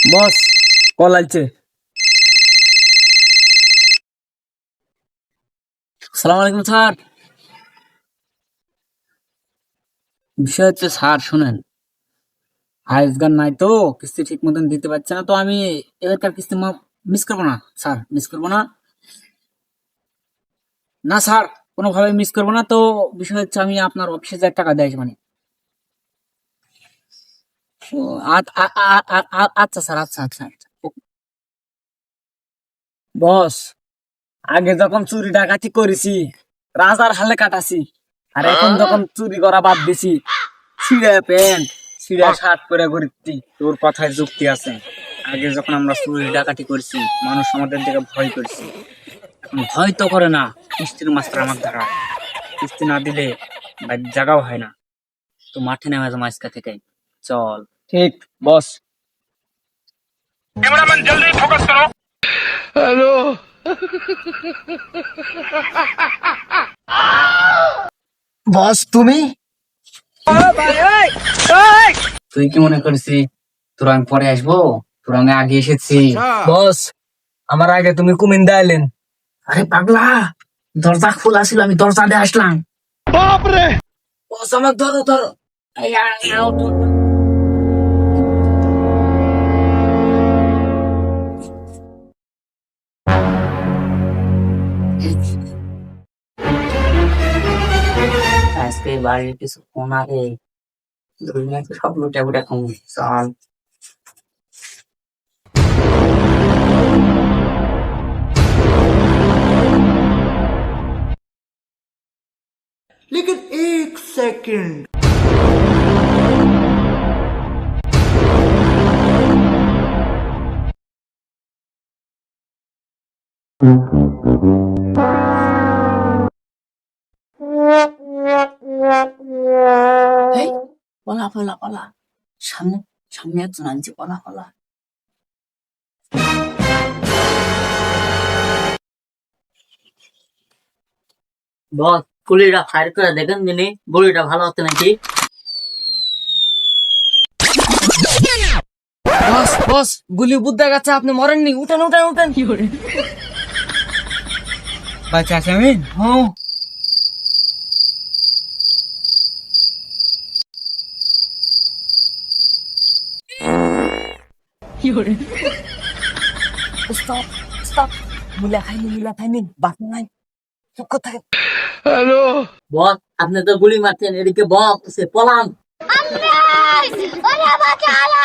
বস, call আলছে সালাম আলাইকুম sir. বিষয় হচ্ছে স্যার, শুনেন। আজগার নাই তো, কিস্তি ঠিক মতন দিতে পারছে না, তো আমি এবারকার কিস্তি মিস করব না, স্যার মিস করব না। না স্যার, কোনোভাবে মিস করব না, তো বিষয় হচ্ছে আমি আপনার অফিসে যা টাকা দেয় মানে আচ্ছা স্যার আচ্ছা আচ্ছা বস, আগে যখন চুরি ডাকাতি করেছি, রাজার হালে কাটাছি, আর এখন যখন চুরি করা বাদ দিছি প্যান্ট শার্ট ঘুরতি তোর কথায় যুক্তি আছে। আগে যখন আমরা চুরি ডাকাতি করেছি, মানুষ আমাদের দিকে ভয় করছি। ভয় তো করে না, কিস্তির মাস্টার আমার দ্বারা। কিস্তি না দিলে জায়গাও হয় না। তো মাঠে নেমে যাব আজকে থেকে। চল। ঠিক বস বস তুমি তুই কি মনে করছি তোর আমি পরে আসব? তোর আমি আগে এসেছি। বস আমার আগে তুমি কুমিন দাইলেন আরে পাগলা দরজা খোলা ছিল আমি দরজা দিয়ে আসলাম। বস আমার ধরো। ধরো আজকে বাড়ির কিছু ফোন আরে দুই নাকি সব লুটে বুটে কম চল लेकिन एक सेकंड এই পলা পলা পলা সামনে সামনে একজন আনছি পলা পলা বস গুলিটা ফায়ার করে দেখেন যিনি গুলিটা ভালো হচ্ছে নাকি বস বস গুলি বুদ্ধা গেছে আপনি মরেননি। উঠেন উঠেন উঠেন। কি করে? বাচ্চা আছে আমি হ্যাঁ স্টপ স্টপ মুলা খাইনি মুলা খাইনি বাপ নাই চুপ করে থাকেন বস আপনি তো গুলি মারছেন এদিকে বস সে bacala!